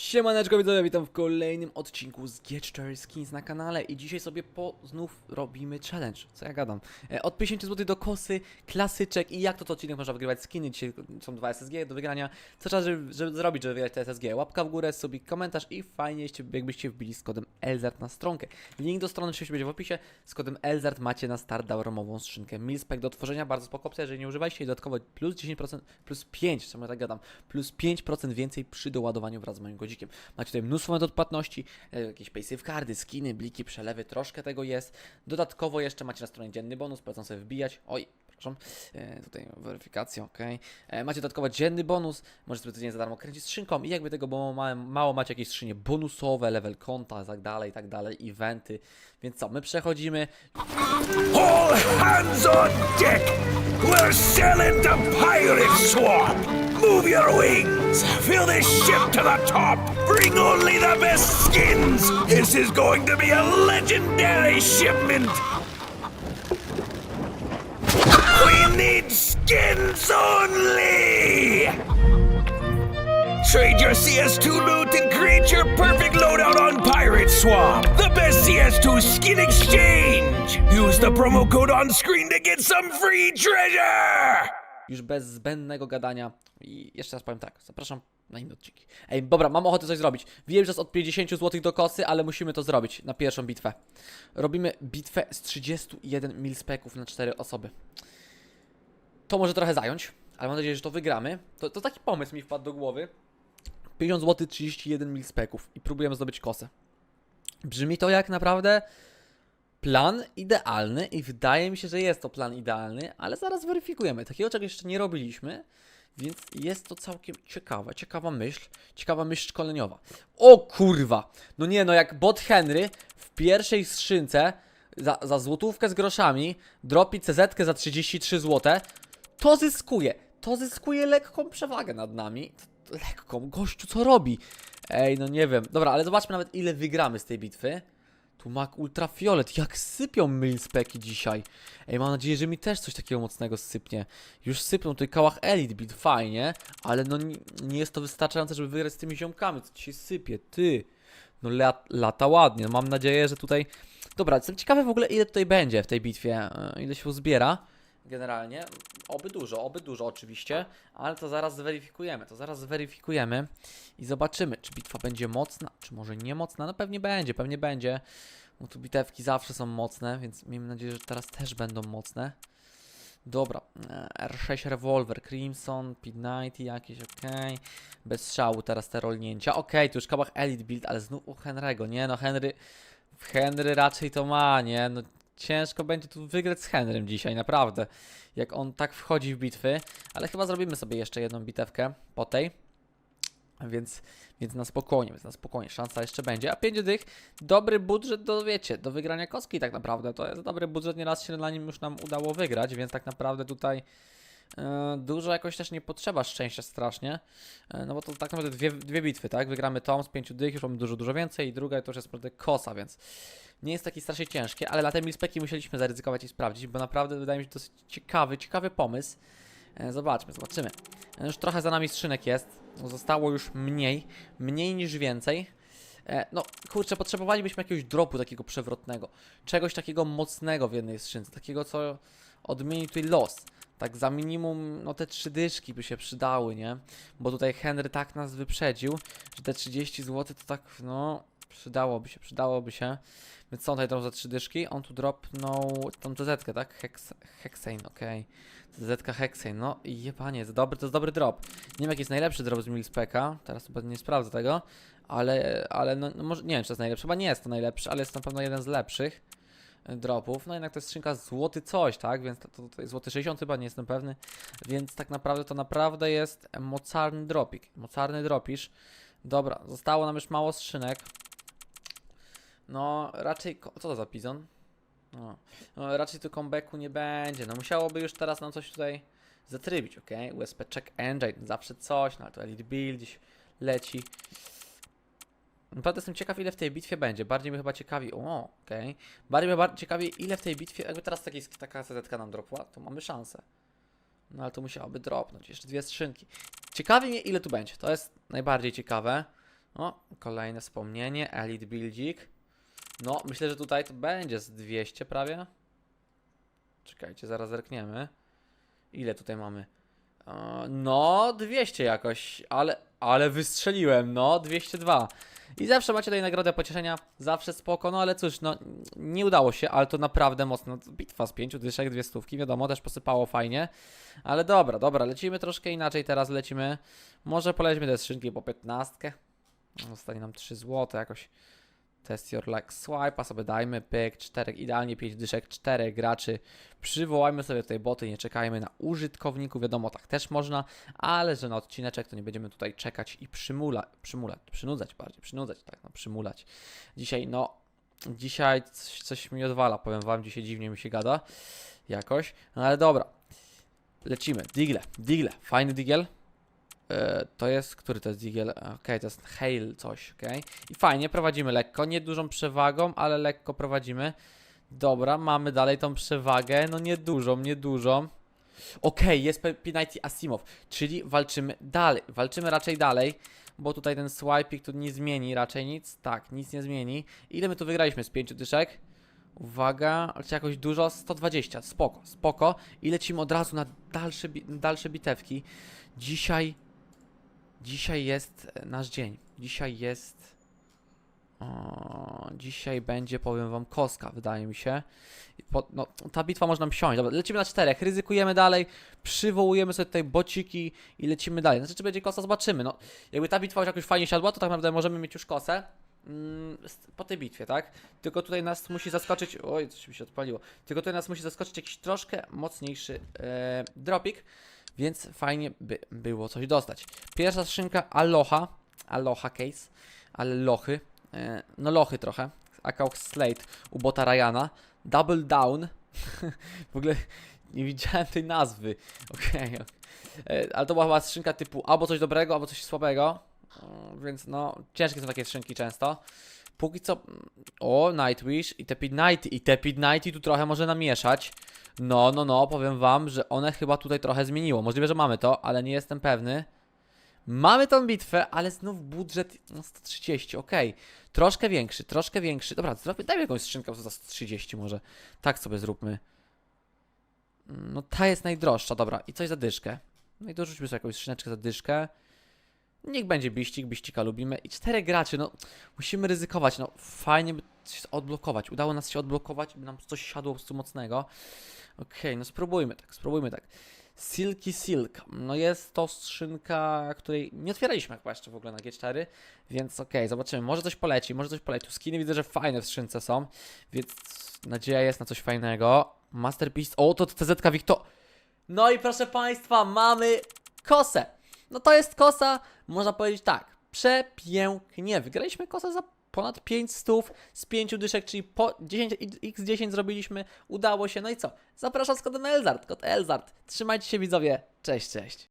Siemaneczko widzowie, witam w kolejnym odcinku z Get4 Skins na kanale i dzisiaj sobie po znów robimy challenge, co ja gadam. E, Od 50 zł do kosy, klasyczek i jak to to odcinek można wygrywać skiny, dzisiaj są dwa SSG do wygrania. Co trzeba żeby, żeby zrobić, żeby wygrać te SSG? Łapka w górę, sobie komentarz i fajnie jakbyście wbili z kodem ELZART na stronkę. Link do strony oczywiście będzie w opisie, z kodem ELZART macie na start darmową skrzynkę Milspec do otworzenia, bardzo spoko opcja, jeżeli nie używaliście dodatkowo plus 10%, plus 5, co ja tak gadam, plus 5% więcej przy doładowaniu wraz z moim godzikiem. Macie tutaj mnóstwo metod płatności, e, jakieś paysafe cardy, skiny, bliki, przelewy, troszkę tego jest. Dodatkowo jeszcze macie na stronie dzienny bonus, polecam sobie wbijać. Oj, przepraszam, tutaj weryfikacja, ok. E, macie dodatkowo dzienny bonus, możecie sobie codziennie za darmo kręcić skrzynką i jakby tego było mało, mało macie jakieś skrzynie bonusowe, level konta, tak dalej, tak dalej, eventy. Więc co, my przechodzimy, All hands on deck! We're sailing to Pirate Swamp! Move your wings! Fill this ship to the top! Bring only the best skins! This is going to be a legendary shipment! Need skins only! Trade your CS2 loot and create your perfect loadout on Pirate Swap. The best CS2 skin exchange. Use the promo code on screen to get some free treasure. już bez zbędnego gadania. I jeszcze raz powiem tak, zapraszam na inne odcinki. Ej, dobra, mam ochotę coś zrobić. Wiem, że jest od 50 zł do kosy, ale musimy to zrobić na pierwszą bitwę. Robimy bitwę z 31 milspeków na 4 osoby. To może trochę zająć, ale mam nadzieję, że to wygramy. To, to taki pomysł mi wpadł do głowy. 50 zł, 31 milspeków i próbujemy zdobyć kosę. Brzmi to jak naprawdę plan idealny i wydaje mi się, że jest to plan idealny, ale zaraz weryfikujemy. Takiego czegoś jeszcze nie robiliśmy, więc jest to całkiem ciekawe. Ciekawa myśl, ciekawa myśl szkoleniowa. O kurwa! No nie, no jak bot Henry w pierwszej skrzynce za, za złotówkę z groszami dropi CZ za 33 zł, to zyskuje. To zyskuje lekką przewagę nad nami. Lekką. Gościu, co robi? Ej, no nie wiem. Dobra, ale zobaczmy nawet ile wygramy z tej bitwy. Tu mak ultrafiolet, jak sypią milspeki dzisiaj. Ej, mam nadzieję, że mi też coś takiego mocnego sypnie. Już sypią tutaj kałach Elite Beat, fajnie, ale no nie, jest to wystarczające, żeby wygrać z tymi ziomkami, co dzisiaj sypie, ty. No lat, lata ładnie, mam nadzieję, że tutaj... Dobra, jestem ciekawy w ogóle ile tutaj będzie w tej bitwie, e, ile się uzbiera. Generalnie, oby dużo, oby dużo oczywiście, ale to zaraz zweryfikujemy, to zaraz zweryfikujemy i zobaczymy, czy bitwa będzie mocna, czy może nie mocna, no pewnie będzie, pewnie będzie, bo tu bitewki zawsze są mocne, więc miejmy nadzieję, że teraz też będą mocne. Dobra, e, R6 Revolver, Crimson, P90 jakieś, okej. Bez strzału teraz te rolnięcia. Okej, tu już kawałek Elite Build, ale znów u Henry'ego. Nie no, Henry... Henry raczej to ma, nie? No ciężko będzie tu wygrać z Henrym dzisiaj, naprawdę. Jak on tak wchodzi w bitwy. Ale chyba zrobimy sobie jeszcze jedną bitewkę po tej. Więc, więc na spokojnie, więc na spokojnie, szansa jeszcze będzie. A 5 dych, dobry budżet do, wiecie, do wygrania kostki tak naprawdę. To jest dobry budżet, nieraz się na nim już nam udało wygrać, więc tak naprawdę tutaj dużo jakoś też nie potrzeba szczęścia strasznie. E, no bo to tak naprawdę dwie, dwie bitwy, tak? Wygramy tą z 5 dych, już mamy dużo, dużo więcej i druga to już jest naprawdę kosa, więc nie jest taki strasznie ciężkie, ale na te milspeki musieliśmy zaryzykować i sprawdzić, bo naprawdę wydaje mi się dosyć ciekawy, ciekawy pomysł. E, Zobaczmy, zobaczymy. E, Już trochę za nami skrzynek jest. Zostało już mniej, mniej niż więcej. E, no, kurczę, potrzebowalibyśmy jakiegoś dropu takiego przewrotnego. Czegoś takiego mocnego w jednej skrzynce. Takiego, co odmieni tutaj los. Tak za minimum, no te trzy dyszki by się przydały, nie? Bo tutaj Henry tak nas wyprzedził, że te 30 zł to tak, no, przydałoby się, przydałoby się. Więc on tutaj dał za trzy dyszki? On tu dropnął tą TZ, tak? Hex, Hexane, okej. TZ Hexane, no i jebanie, to dobry, to jest dobry drop. Nie wiem jaki jest najlepszy drop z Milspeka, teraz chyba nie sprawdzę tego, ale, ale no, no może, nie wiem czy to jest najlepszy, chyba nie jest to najlepszy, ale jest na pewno jeden z lepszych dropów. No jednak to jest skrzynka złoty coś, tak? Więc to, to, to jest złoty 60 chyba, nie jestem pewny. Więc tak naprawdę to naprawdę jest mocarny dropik, mocarny dropisz. Dobra, zostało nam już mało skrzynek. No, raczej. Co to za pizon? No, no raczej tu comebacku nie będzie. No, musiałoby już teraz nam coś tutaj zatrybić, ok? USP Check Engine, zawsze coś, no ale to Elite Build gdzieś leci. Naprawdę jestem ciekaw, ile w tej bitwie będzie. Bardziej mnie chyba ciekawi. O, okej. Bardziej mnie bar- ciekawi, ile w tej bitwie. Jakby teraz taki, taka CZ nam dropła, to mamy szansę. No ale to musiałoby dropnąć. Jeszcze dwie skrzynki. Ciekawi mnie, ile tu będzie. To jest najbardziej ciekawe. O, kolejne wspomnienie, Elite Buildzik. No, myślę, że tutaj to będzie z 200 prawie. Czekajcie, zaraz zerkniemy. Ile tutaj mamy? E, No, 200 jakoś, ale, ale wystrzeliłem, no, 202. I zawsze macie tutaj nagrodę pocieszenia, zawsze spoko, no ale cóż, no, nie udało się, ale to naprawdę mocno. Bitwa z pięciu dyszek, dwie stówki, wiadomo, też posypało fajnie. Ale dobra, dobra, lecimy troszkę inaczej, teraz lecimy. Może polećmy te skrzynki po 15. Zostanie nam 3 zł jakoś. Test your luck swipe, sobie dajmy pyk, 4, idealnie 5 dyszek, 4 graczy. Przywołajmy sobie tutaj boty, nie czekajmy na użytkowników, wiadomo, tak też można, ale że na odcineczek to nie będziemy tutaj czekać i przymula, przymulać, przynudzać bardziej, przynudzać, tak, no przymulać. Dzisiaj, no, dzisiaj coś, coś mi odwala, powiem wam, dzisiaj dziwnie mi się gada, jakoś, no ale dobra. Lecimy, digle, digle, fajny digiel. E, to jest, który to jest digiel? Okej, to jest hail coś, okej. I fajnie, prowadzimy lekko, nie dużą przewagą, ale lekko prowadzimy. Dobra, mamy dalej tą przewagę, no nie dużą, nie dużą. Okej, jest P90 Asimov, czyli walczymy dalej, walczymy raczej dalej, bo tutaj ten swiping tu nie zmieni raczej nic, tak, nic nie zmieni. Ile my tu wygraliśmy z pięciu dyszek? Uwaga, czy jakoś dużo? 120, spoko, spoko. I lecimy od razu na dalsze, dalsze bitewki. Dzisiaj, dzisiaj jest e, nasz dzień. Dzisiaj jest... O, dzisiaj będzie, powiem wam, koska, wydaje mi się. Po, no, ta bitwa można nam. Dobra, lecimy na czterech, ryzykujemy dalej, przywołujemy sobie tutaj bociki i lecimy dalej. Znaczy, czy będzie kosa, zobaczymy. No, jakby ta bitwa już jakoś fajnie siadła, to tak naprawdę możemy mieć już kosę. Mm, po tej bitwie, tak? Tylko tutaj nas musi zaskoczyć. Oj, coś mi się odpaliło. Tylko tutaj nas musi zaskoczyć jakiś troszkę mocniejszy e, dropik, więc fajnie by było coś dostać. Pierwsza skrzynka Aloha. Aloha case. Ale lochy. E, no lochy trochę. Account Slate u bota Ryana. Double Down. w ogóle nie widziałem tej nazwy. Okej. okej. E, Ale to była chyba skrzynka typu albo coś dobrego, albo coś słabego. O, Więc no, ciężkie są takie skrzynki często. Póki co. O, Nightwish i te Nighty. I te Nighty tu trochę może namieszać. No, no, no, powiem wam, że one chyba tutaj trochę zmieniło. Możliwe, że mamy to, ale nie jestem pewny. Mamy tą bitwę, ale znów budżet no 130, okej. Troszkę większy, troszkę większy. Dobra, zrobię, dajmy jakąś skrzynkę za 130 może. Tak sobie zróbmy. No ta jest najdroższa, dobra. I coś za dyszkę. No i dorzućmy sobie jakąś skrzyneczkę za dyszkę. Niech będzie biścik, biścika lubimy. I czterech graczy, no musimy ryzykować, no fajnie by odblokować. Udało nas się odblokować, by nam coś siadło po prostu mocnego. Okej, no spróbujmy tak, spróbujmy tak. Silky Silk, no jest to skrzynka, której nie otwieraliśmy chyba jeszcze w ogóle na G4, więc okej, zobaczymy, może coś poleci, może coś poleci. Tu skiny widzę, że fajne w skrzynce są, więc nadzieja jest na coś fajnego. Masterpiece, o to TZ Victor. No i proszę Państwa, mamy kosę. No to jest kosa, można powiedzieć tak, przepięknie. Wygraliśmy kosę za ponad 5 stów z 5 dyszek, czyli po 10 x10 zrobiliśmy, udało się. No i co? Zapraszam z kodem Elzart, kod Elzart. Trzymajcie się widzowie, cześć, cześć.